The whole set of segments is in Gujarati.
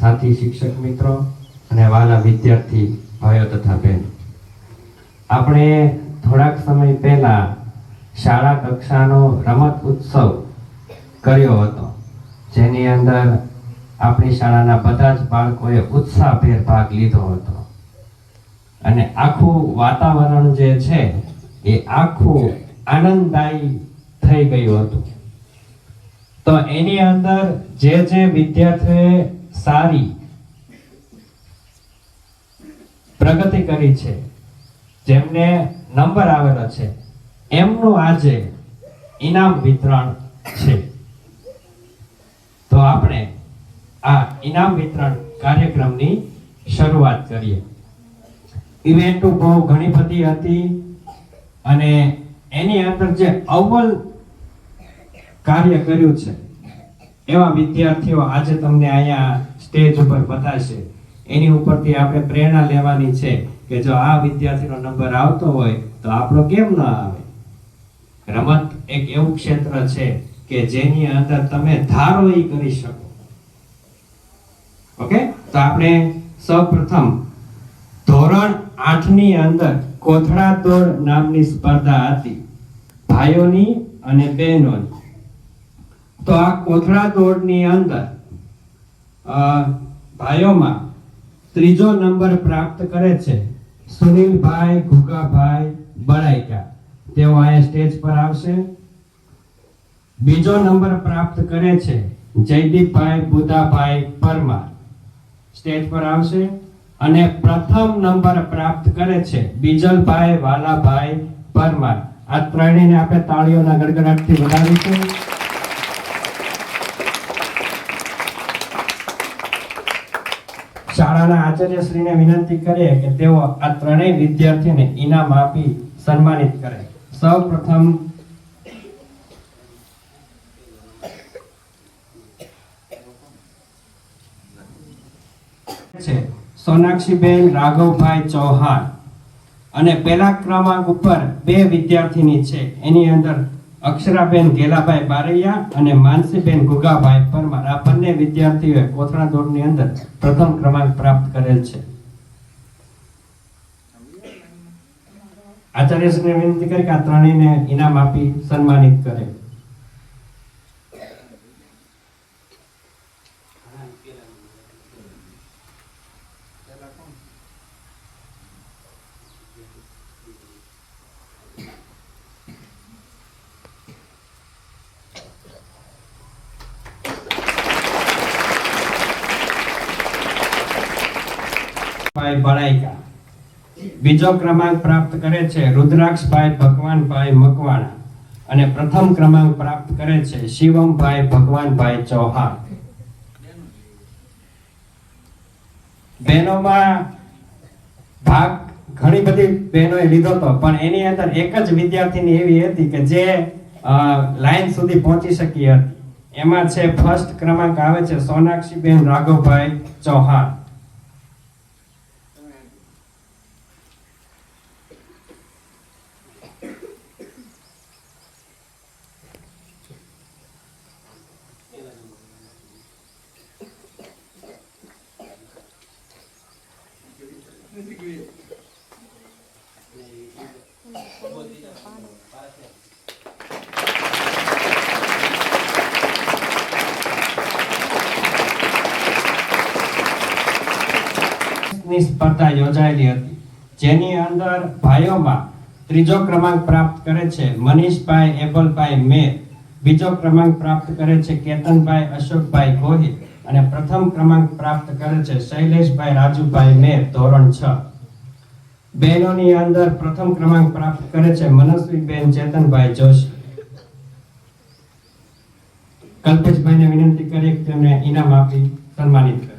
સાથી શિક્ષક મિત્રો અને વાલા વિદ્યાર્થી ભાઈઓ તથા બહેન. આપણે થોડાક સમય પહેલા શાળા કક્ષાનો રમત ઉત્સવ કર્યો હતો, જેની અંદર આપણી શાળાના બધા જ બાળકોએ ઉત્સાહભેર ભાગ લીધો હતો. અને આખું વાતાવરણ જે છે, એ આખું આનંદદાયી થઈ ગયું હતું. તો એની અંદર જે જે વિદ્યાર્થીઓએ સારી પ્રગતિ કરી છે, જેમને નંબર આવેલો છે, એમનું આજે ઇનામ વિતરણ છે. તો આપણે આ ઇનામ વિતરણ કાર્યક્રમની શરૂઆત કરીએ. ઇવેન્ટ બહુ ઘણી બધી હતી અને એની અંદર જે અવ્વલ કાર્ય કર્યું છે એવા વિદ્યાર્થીઓ આજે તમને અહીંયા સ્ટેજ ઉપર બતાવશે. એની ઉપરથી આપણે પ્રેરણા લેવાની છે કે જો આ વિદ્યાર્થીનો નંબર આવતો હોય તો આપણો કેમ ન આવે? રમત એક એવું ક્ષેત્ર છે કે જેની અંદર તમે ધારો એ કરી શકો. ઓકે? તો આપણે સૌપ્રથમ ધોરણ આઠની અંદર કોથળા દોડ નામની સ્પર્ધા હતી. ભાઈઓની અને બહેનોની. તો આ કોથળા દોડની અંદર ભાઈઓમાં ત્રીજો નંબર પ્રાપ્ત કરે છે સુનિલભાઈ ઘુગાભાઈ બળાઈકા. તેઓ અહીંયા સ્ટેજ પર આવશે. બીજો નંબર પ્રાપ્ત કરે છે જયદીપભાઈ બુદાભાઈ પરમાર. સ્ટેજ પર આવશે અને પ્રથમ નંબર પ્રાપ્ત કરે છે બીજલભાઈ વાલાભાઈ પરમાર. આ ત્રણેયને આપણે તાળીઓના ગડગડાટથી વધાવીશું શાળાના આચાર્યશ્રીને વિનંતી કરીએ કે તેઓ આ ત્રણેય વિદ્યાર્થીને ઇનામ આપી સન્માનિત કરે. સૌ પ્રથમ સોનાક્ષીબેન રાઘવભાઈ ચૌહાણ. અને પહેલા ક્રમાંક ઉપર બે વિદ્યાર્થીની છે. એની અંદર અક્ષરાબેન ગેલાભાઈ બારૈયા અને માનસીબેન ગુગાભાઈ પરમાર આ બંને વિદ્યાર્થીઓએ કોથળા દોડની અંદર પ્રથમ ક્રમાંક પ્રાપ્ત કરેલ છે. આચાર્યશ્રીને વિનંતી કરી કે આ ત્રણેયને ઇનામ આપી સન્માનિત કરે. ભાઈ બળાઈકા બીજો ક્રમાંક પ્રાપ્ત કરે છે રુદ્રાક્ષભાઈ ભગવાનભાઈ મકવાણા. અને પ્રથમ ક્રમાંક પ્રાપ્ત કરે છે શિવમભાઈ ભગવાનભાઈ ચૌહાણ. બહેનોમાં ભાગ ઘણી બધી બહેનોએ લીધો હતો, પણ એની અંદર એક જ વિદ્યાર્થીની એવી હતી કે જે લાઈન સુધી પહોંચી શકી હતી. એમાં છે, ફર્સ્ટ ક્રમાંક આવે છે સોનાક્ષીબેન રાઘવભાઈ ચૌહાણ. સ્પર્ધા યોજાયેલી હતી, જેની અંદર ભાઈઓમાં ત્રીજો ક્રમાંક પ્રાપ્ત કરે છે મનીષભાઈ એબલભાઈ મે બીજો ક્રમાંક પ્રાપ્ત કરે છે કેતનભાઈ અશોકભાઈ ગોહિલ, અને પ્રથમ ક્રમાંક પ્રાપ્ત કરે છે શૈલેષભાઈ રાજુભાઈ મેર ધોરણ છ. બહેનોની અંદર પ્રથમ ક્રમાંક પ્રાપ્ત કરે છે મનસ્વીબેન ચેતનભાઈ જોશી. કલ્પેશભાઈને વિનંતી કરી તેમને ઇનામ આપી સન્માનિત કરે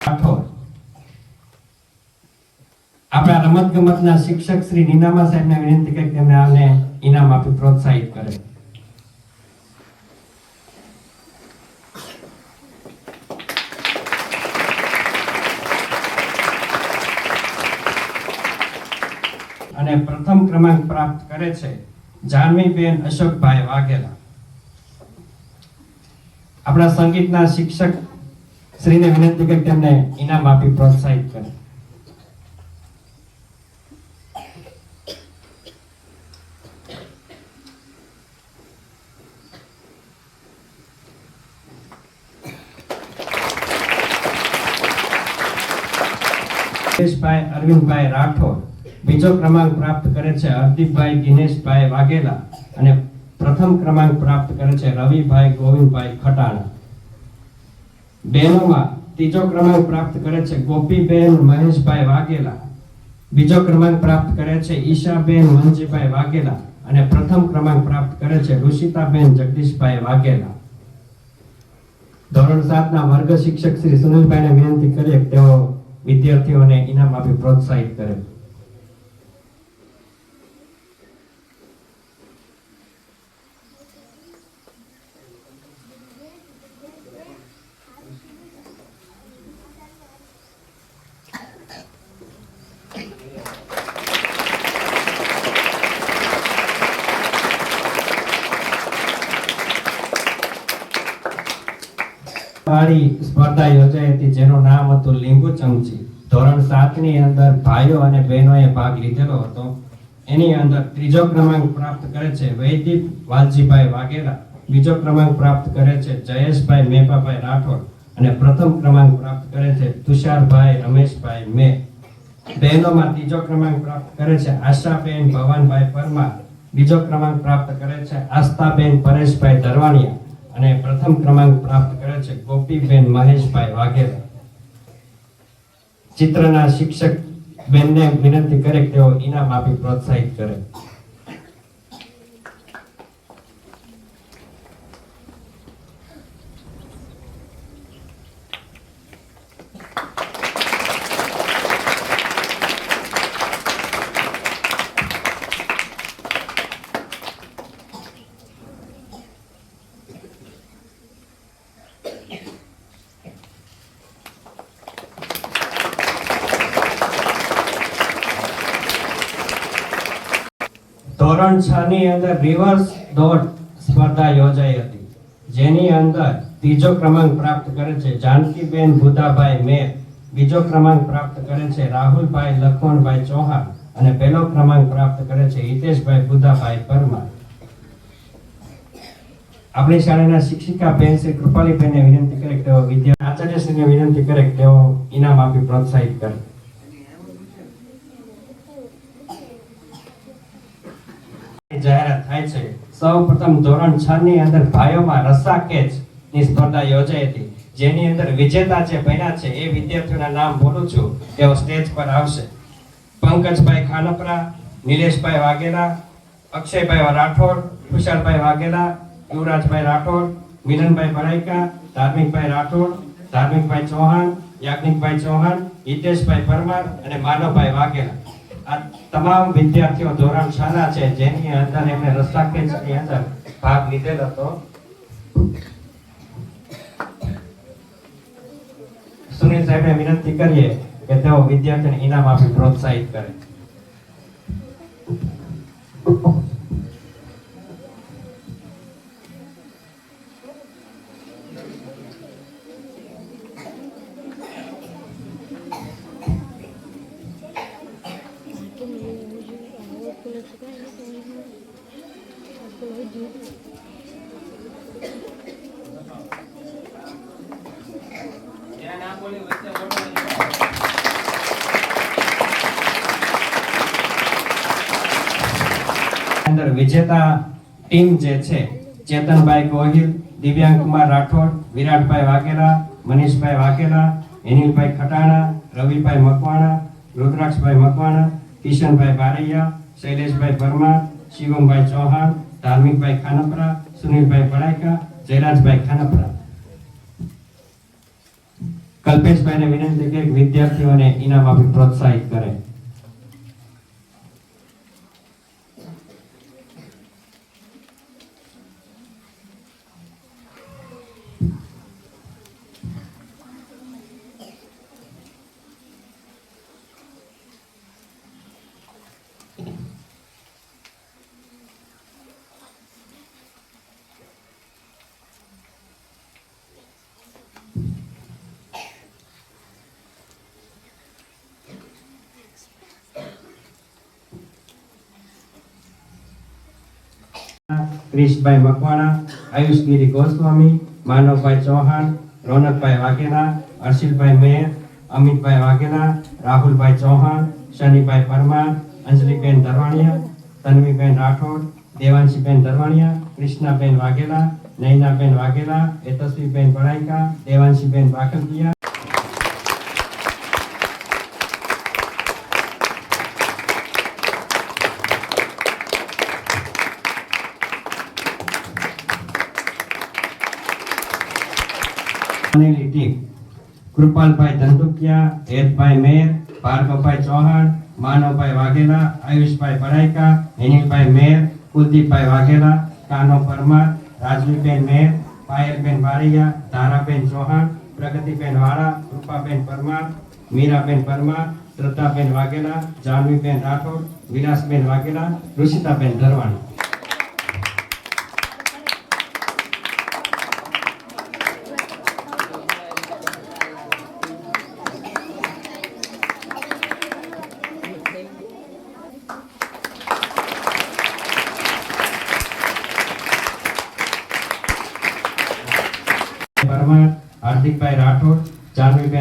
રાઠોડ રમત ગમતના શિક્ષક શ્રી નીનામા સાહેબને વિનંતી કરી તેમને આને ઇનામ આપી પ્રોત્સાહિત કરે. અને પ્રથમ ક્રમાંક પ્રાપ્ત કરે છે જાનવીબેન અશોકભાઈ વાઘેલા. આપણા સંગીતના શિક્ષક શ્રીને વિનંતી કરી તેમને ઇનામ આપી પ્રોત્સાહિત કરે. દિનેશભાઈ અરવિંદભાઈ રાઠોડ. બીજો ક્રમાંક પ્રાપ્ત કરે છે હરદીપભાઈ દિનેશભાઈ વાઘેલા. અને પ્રથમ ક્રમાંક પ્રાપ્ત કરે છે રવિભાઈ ગોવિંદભાઈ ખટાણા. બહેનોમાં ત્રીજો ક્રમાંક પ્રાપ્ત કરે છે ગોપીબેન, મહેશભાઈ વાઘેલા. બીજો ક્રમાંક પ્રાપ્ત કરે છે ઈશાબેન, મંજીભાઈ વાઘેલા. અને પ્રથમ ક્રમાંક પ્રાપ્ત કરે છે ઋષિતાબેન, જગદીશભાઈ વાઘેલા. ધોરણ સાતના વર્ગ શિક્ષક શ્રી સુનિલભાઈને વિનંતી કરીએ તેઓ વિદ્યાર્થીઓને ઇનામ આપી પ્રોત્સાહિત કરે વાળી સ્પર્ધા યોજાઈ હતી, જેનું નામ હતું લીંબુ ચમચી. ધોરણ સાતની અંદર ભાઈઓ અને બહેનોએ ભાગ લીધેલો હતો. એની અંદર ત્રીજો ક્રમાંક પ્રાપ્ત કરે છે વૈદિક વાલજીભાઈ વાઘેલા. બીજો ક્રમાંક પ્રાપ્ત કરે છે જયેશભાઈ મેપાભાઈ રાઠોડ. અને પ્રથમ ક્રમાંક પ્રાપ્ત કરે છે તુષારભાઈ રમેશભાઈ મે. બહેનોમાં ત્રીજો ક્રમાંક પ્રાપ્ત કરે છે આશાબેન ભવાનભાઈ પરમાર. બીજો ક્રમાંક પ્રાપ્ત કરે છે આસ્થાબેન પરેશભાઈ ધરવાણિયા. અને પ્રથમ ક્રમાંક પ્રાપ્ત કરે છે ગોપીબેન મહેશભાઈ વાઘેલા. ચિત્રના શિક્ષક બેનને વિનંતી કરે તેઓ ઇનામ આપી પ્રોત્સાહિત કરે. ધોરણ છ ની અંદર રિવર્સ દોડ સ્પર્ધા યોજાઈ હતી. જેની અંદર ત્રીજો ક્રમાંક પ્રાપ્ત કરે છે જાનકીબેન ભૂતાભાઈ મેર. બીજો ક્રમાંક પ્રાપ્ત કરે છે રાહુલભાઈ લખમણભાઈ ચૌહાણ. અને પહેલો ક્રમાંક પ્રાપ્ત કરે છે હિતેશભાઈ ભુદાભાઈ પરમાર. આપણી શાળાના શિક્ષિકા બેન શ્રી કૃપાલીબેનને વિનંતી કરે કે તેઓ વિદ્યા આચાર્યશ્રીને વિનંતી કરે કે તેઓ ઇનામ આપી પ્રોત્સાહિત કરે. જાહેરાત થાય છે. સૌ પ્રથમ ધોરણ છ ની અંદર ભાઈઓમાં રસ્સા કેચની સ્પર્ધા યોજાઈ હતી. જેની અંદર વિજેતા જે બન્યા છે એ વિદ્યાર્થીઓના નામ બોલું છું. તેઓ સ્ટેજ પર આવશે. પંકજભાઈ ખાનપરા, નિલેશભાઈ વાઘેલા, અક્ષયભાઈ રાઠોડ, ખુશાલભાઈ વાઘેલા, યુવરાજભાઈ રાઠોડ, મિલનભાઈ ભરાઈકા, ધાર્મિકભાઈ રાઠોડ, ધાર્મિકભાઈ ચૌહાણ, યાજ્ઞિકભાઈ ચૌહાણ, હિતેશભાઈ પરમાર અને માનવભાઈ વાઘેલા. તમામ વિદ્યાર્થીઓ ધોરણ છ ના છે જેની અંદર એમને રસ્તા ખેંચની અંદર ભાગ લીધેલો હતો. સુનિલ સાહેબને વિનંતી કરીએ કે તેઓ વિદ્યાર્થીને ઇનામ આપી પ્રોત્સાહિત કરે. અંદર વિજેતા ટીમ જે છે, ચેતનભાઈ ગોહિલ દિવ્યાંગ કુમાર રાઠોડ, વિરાટભાઈ વાઘેલા, મનીષભાઈ વાઘેલા, એનિલભાઈ ખટાણા, રવિભાઈ મકવાણા, રુદ્રાક્ષભાઈ મકવાણા, કિશનભાઈ બારૈયા, શૈલેષભાઈ પરમાર, શિવમભાઈ ચૌહાણ, ધાર્મિકભાઈ ખાનપરા, સુનિલભાઈ પડાયકા, જયરાજભાઈ ખાનપરા. કલ્પેશભાઈને વિનંતી કે વિદ્યાર્થીઓને ઇનામ આપી પ્રોત્સાહિત કરે. ક્રિશભાઈ મકવાણા, આયુષગીરી ગોસ્વામી, માનવભાઈ ચૌહાણ, રોનકભાઈ વાઘેલા હર્ષિલભાઈ મેર અમિતભાઈ વાઘેલા, રાહુલભાઈ ચૌહાણ, શનિભાઈ પરમાર, અંજલિબેન ધરવાણીયા, તન્વીબેન રાઠોડ, દેવાંશીબેન ધરવાણીયા, કૃષ્ણાબેન વાઘેલા, નૈનાબેન વાઘેલા, એતસ્વીબેન બળાઈકા દેવાંશીબેન વાકલિયા બનેલી ટીમ કૃપાલભાઈ ધંધુકિયા એતભાઈ મેર, ભાર્ગવભાઈ ચૌહાણ, માનવભાઈ વાઘેલા, આયુષભાઈ પરાયકા હેનીલભાઈ મેર, કુલદીપભાઈ વાઘેલા, કાનો પરમાર, રાજવીબેન મેર, પાયલબેન વારિયા ધારાબેન ચૌહાણ, પ્રગતિબેન વાળા કૃપાબેન પરમાર, મીરાબેન પરમાર, શ્રદ્ધાબેન વાઘેલા, જાનવીબેન રાઠોડ, વિલાસબેન વાઘેલા, ઋષિતાબેન ધરવાણી.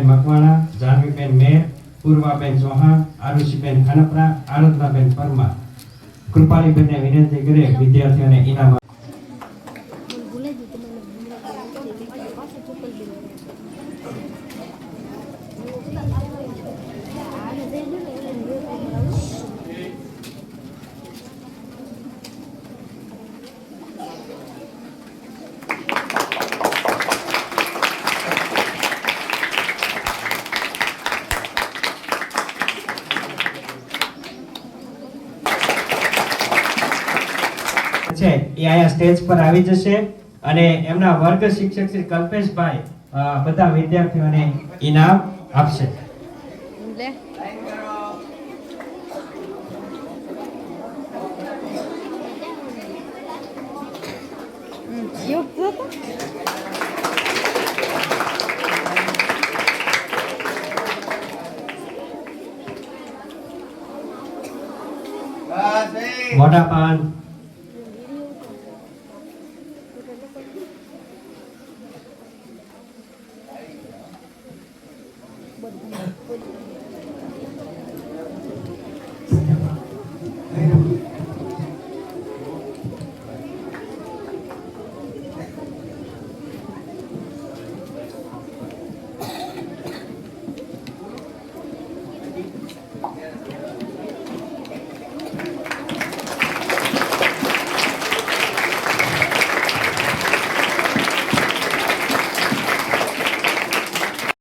જાનવીબેન મકવાણા જાનવીબેન મેર, પૂર્વાબેન ચૌહાણ, આરુષિબેન ખનપરા આરાધનાબેન પરમાર. કૃપાલીબેનને વિનંતી કરે વિદ્યાર્થીઓને ઇનામ ભૂલે જ તમને પાસે ચપ્પલ આને દઈ દો ને એટલે હું છે એ અહીંયા સ્ટેજ પર આવી જશે અને એમના વર્ગ શિક્ષક શ્રી કલ્પેશભાઈ બધા વિદ્યાર્થીઓને ઇનામ આપશે. મોટા પાન tempo